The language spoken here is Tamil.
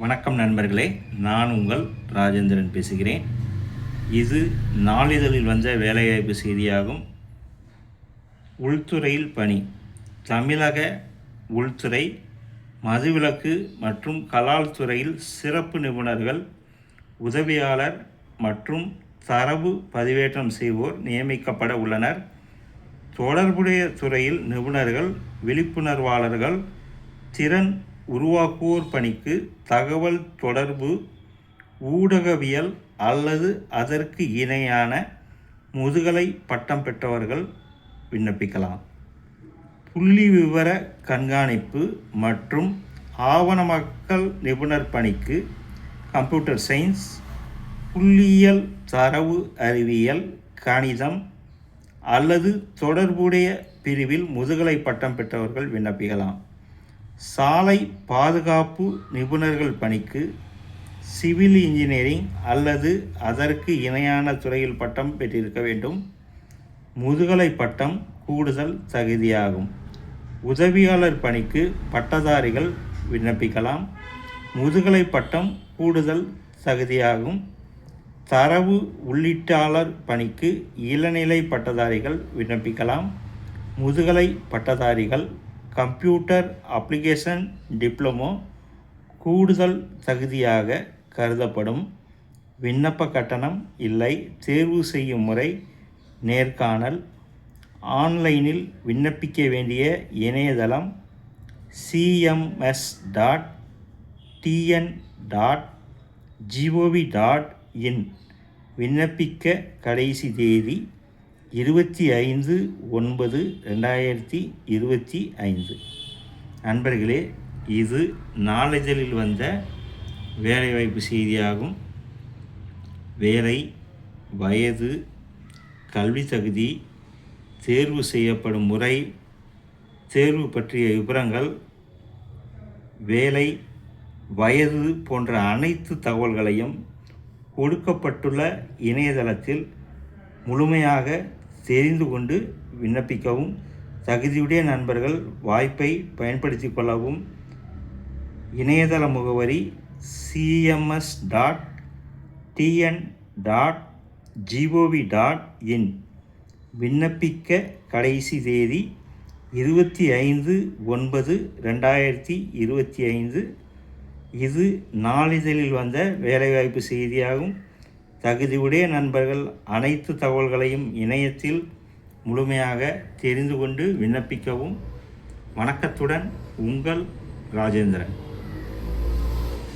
வணக்கம் நண்பர்களே நான் உங்கள் ராஜேந்திரன் பேசுகிறேன். இது நாளிதழில் வந்த வேலைவாய்ப்பு செய்தியாகும். உள்துறையில் பணி. தமிழக உள்துறை மதுவிலக்கு மற்றும் கலால் துறையில் சிறப்பு நிபுணர்கள் உதவியாளர் மற்றும் தரவு பதிவேற்றம் செய்வோர் நியமிக்கப்பட உள்ளனர். தொடர்புடைய துறையில் நிபுணர்கள் விழிப்புணர்வாளர்கள் திறன் உருவாக்குவோர் பணிக்கு தகவல் தொடர்பு ஊடகவியல் அல்லது அதற்கு இணையான முதுகலை பட்டம் பெற்றவர்கள் விண்ணப்பிக்கலாம். புள்ளி விவர கண்காணிப்பு மற்றும் ஆவணமாக்கல் நிபுணர் பணிக்கு கம்ப்யூட்டர் சயின்ஸ் புள்ளியியல் தரவு அறிவியல் கணிதம் அல்லது தொடர்புடைய பிரிவில் முதுகலை பட்டம் பெற்றவர்கள் விண்ணப்பிக்கலாம். சாலை பாதுகாப்பு நிபுணர்கள் பணிக்கு சிவில் இன்ஜினியரிங் அல்லது அதற்கு இணையான துறையில் பட்டம் பெற்றிருக்க வேண்டும். முதுகலை பட்டம் கூடுதல் தகுதியாகும். உதவியாளர் பணிக்கு பட்டதாரிகள் விண்ணப்பிக்கலாம். முதுகலை பட்டம் கூடுதல் தகுதியாகும். தரவு உள்ளீட்டாளர் பணிக்கு இளநிலை பட்டதாரிகள் விண்ணப்பிக்கலாம். முதுகலை பட்டதாரிகள் கம்ப்யூட்டர் அப்ளிகேஷன் டிப்ளமோ கூடுதல் தகுதியாக கருதப்படும். விண்ணப்ப கட்டணம் இல்லை. தேர்வு செய்யும் முறை நேர்காணல். ஆன்லைனில் விண்ணப்பிக்க வேண்டிய இணையதளம் CMS dot TN dot GOV dot in விண்ணப்பிக்க கடைசி தேதி இருபத்தி ஐந்து ஒன்பது ரெண்டாயிரத்தி இருபத்தி ஐந்து. நண்பர்களே இது நாளிதழில் வந்த வேலைவாய்ப்பு செய்தியாகும். வேலை வயது கல்வி தகுதி தேர்வு செய்யப்படும் முறை தேர்வு பற்றிய விவரங்கள் வேலை வயது போன்ற அனைத்து தகவல்களையும் கொடுக்கப்பட்டுள்ள இணையதளத்தில் முழுமையாக தெரிந்து கொண்டு விண்ணப்பிக்கவும் தகுதியுடைய நண்பர்கள் வாய்ப்பை பயன்படுத்தி கொள்ளவும். இணையதள முகவரி CMS dot TN dot GOV dot in விண்ணப்பிக்க கடைசி தேதி இருபத்தி ஐந்து ஒன்பது ரெண்டாயிரத்தி இருபத்தி ஐந்து. இது நாளிதழில் வந்த வேலைவாய்ப்பு செய்தியாகும். தகுதியுடைய நண்பர்கள் அனைத்து தகவல்களையும் இணையத்தில் முழுமையாக தெரிந்து கொண்டு விண்ணப்பிக்கவும். வணக்கத்துடன் உங்கள் ராஜேந்திரன்.